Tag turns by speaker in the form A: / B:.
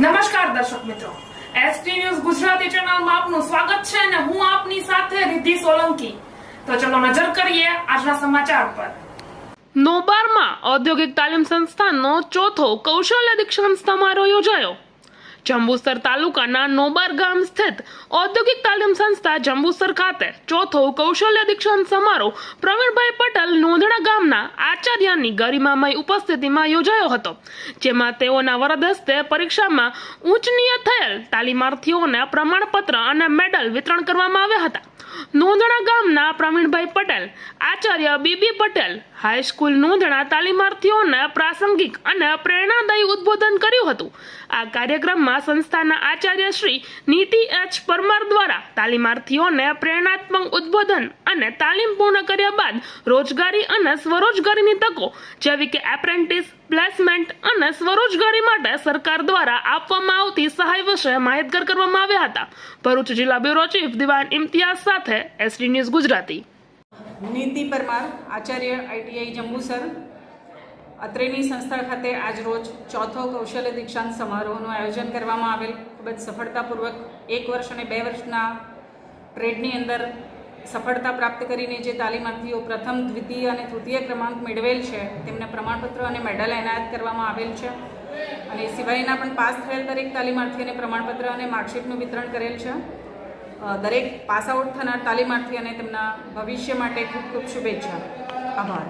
A: નમસ્કાર દર્શક મિત્રો. એસટી ન્યૂઝ ગુજરાતી ચેનલમાં આપનું સ્વાગત છે અને હું આપની સાથે રિદ્ધિ સોલંકી. તો ચલો નજર કરીએ આજના સમાચાર પર.
B: નોબારમાં ઔદ્યોગિક તાલીમ સંસ્થાનનો ચોથો કૌશલ્ય દીક્ષાંત સમારોહ યોજાયો. જંબુસર તાલુકાના નોબાર ગામ સ્થિત ઔદ્યોગિક તાલીમ સંસ્થા જંબુસર ખાતે ચોથો કૌશલ્ય દીક્ષાંત સમારોહ પ્રવીણભાઈ પટેલ નોંધણા ગામના આચાર્યની ગરિમામય ઉપસ્થિતિમાં યોજાયો હતો, જેમાં તેઓના વરદ હસ્તે પરીક્ષામાં ઉચ્ચનીય થયેલ તાલીમાર્થીઓને પ્રમાણપત્ર અને મેડલ વિતરણ કરવામાં આવ્યા હતા. નોંધણા ગામના પ્રવીણભાઈ પટેલ, આચાર્ય બીબી પટેલ, હાઈસ્કૂલ નોંધણા તાલીમાર્થીઓને પ્રાસંગિક અને પ્રેરણાદાયી ઉદ્બોધન કર્યું હતું. આ કાર્યક્રમમાં સંસ્થાના આચાર્ય શ્રી નીતિ એચ પરમાર દ્વારા તાલીમાર્થીઓને પ્રેરણાત્મક ઉદ્બોધન અને તાલીમ પૂર્ણ કર્યા બાદ રોજગારી અને સ્વરોજગારીની તકો, જેવી કે એપ્રેન્ટિસ પ્લેસમેન્ટ અને સ્વરોજગારી માટે સરકાર દ્વારા આપવામાં આવતી સહાય વિશે માહિતગાર કરવામાં આવ્યા હતા. ભરૂચ જિલ્લા બ્યુરો ચીફ દિવાન ઇમ્તિયાઝ સાથે એસડી ન્યૂઝ ગુજરાતી.
C: નીતિ પરમાર, આચાર્ય આઈટીઆઈ જંબુસર અત્રેની સંસ્થા ખાતે આજરોજ ચોથો કૌશલ્ય દીક્ષાંત સમારોહનું આયોજન કરવામાં આવેલ. ખૂબ જ સફળતાપૂર્વક એક વર્ષ અને બે વર્ષના ટ્રેડની અંદર સફળતા પ્રાપ્ત કરીને જે તાલીમાર્થીઓ પ્રથમ, દ્વિતીય અને તૃતીય ક્રમાંક મેળવેલ છે, તેમને પ્રમાણપત્ર અને મેડલ એનાયત કરવામાં આવેલ છે. અને સિવાયના પણ પાસ થયેલ દરેક તાલીમાર્થીઓને પ્રમાણપત્ર અને માર્કશીટનું વિતરણ કરેલ છે. દરેક પાસ આઉટ થનાર તાલીમાર્થી અને તેમના ભવિષ્ય માટે ખૂબ ખૂબ શુભેચ્છા. આભાર.